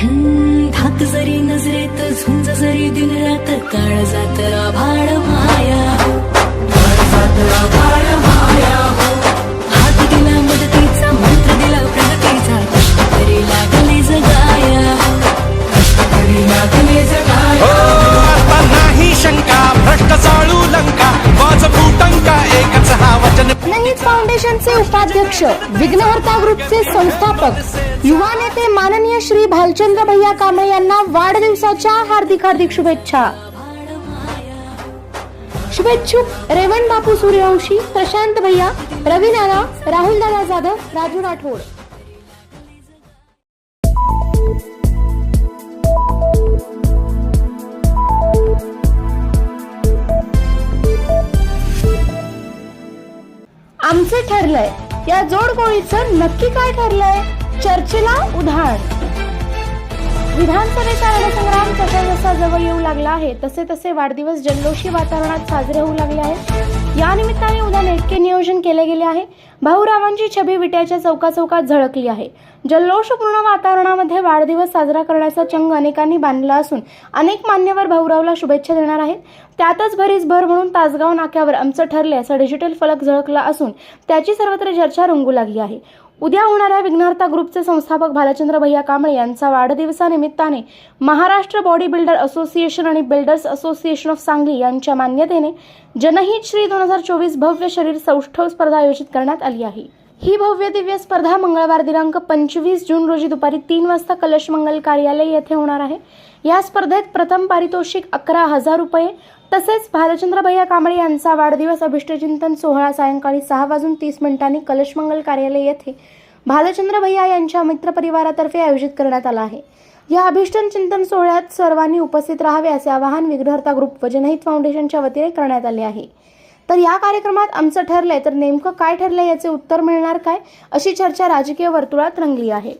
हम्म, जरी नजरेत झुंज जरी दिन रात काळ जात आभाळ माया हो. काळ जात आभाळ माया हो. हात दिला मदतीचा मंत्र दिला प्रगतीचा कष्ट तरी लागले जगाया हो. कष्ट लागले जगाया हो आता नाही शंका भ्रष्टाचार अध्यक्ष विघ्नहर्ता ग्रुपचे संस्थापक युवा नेते माननीय श्री भालचंद्र भैया कांबळे यांना वाढदिवसाच्या हार्दिक हार्दिक शुभेच्छा. शुभेच्छुक रेवण बापू सूर्यवंशी प्रशांत भैया रवी नाना राहुल दादा जाधव राजू राठोड. आमचे ठरलंय या जोडगोळीचं नक्की काय ठरलंय? चर्चेला उधाण. विधानसभेचा रणसंग्राम जसा जसा जवळ येऊ लागला आहे तसे तसे वाढदिवस जल्लोषी वातावरणात साजरे होऊ लागले आहेत. या निमित्ताने उद्या नेटके नियोजन केले गेले आहे. भाऊरावांची छबी विट्याच्या चौका चौकात झळकली आहे. जल्लोषपूर्ण वातावरणामध्ये वाढदिवस साजरा करण्याचा चंग अनेकांनी बांधला असून अनेक मान्यवर भाऊरावला शुभेच्छा देणार आहेत. त्यातच भरीस भर म्हणून तासगाव नाक्यावर आमचं ठरले असा डिजिटल फलक झळकला असून त्याची सर्वत्र चर्चा रंगू लागली आहे. उद्या होणाऱ्या विघ्नहर्ता ग्रुपचे संस्थापक भालचंद्र भैया कांबळे यांचा वाढदिवसानिमित्ताने महाराष्ट्र बॉडी बिल्डर असोसिएशन आणि बिल्डर्स असोसिएशन ऑफ सांगली यांच्या मान्यतेने जनहित श्री दोन हजार चोवीस भव्य शरीर सौष्ठव स्पर्धा आयोजित करण्यात आली आहे. ही भव्य दिव्य स्पर्धा मंगळवार दिनांक पंचवीस जून रोजी दुपारी तीन वाजता कलश मंगल कार्यालय येथे होणार आहे. या स्पर्धेत प्रथम पारितोषिक अकरा हजार रुपये तसेच भालचंद्र भैया कांबळे यांचा वाढदिवस अभिष्टचिंतन सोहळा सायंकाळी सहा वाजून तीस मिनिटांनी कलश मंगल कार्यालय येथे भालचंद्र भैया यांच्या मित्रपरिवारातर्फे आयोजित करण्यात आला आहे. या अभिष्टन चिंतन सोहळ्यात सर्वांनी उपस्थित राहावे असे आवाहन विघ्नहर्ता ग्रुप व जनहित फाउंडेशनच्या वतीने करण्यात आले आहे. तर या कार्यक्रमात आमचं ठरलंय तर नेमकं काय ठरलंय याचे उत्तर मिळणार काय? अशी चर्चा राजकीय वर्तुळात रंगली आहे.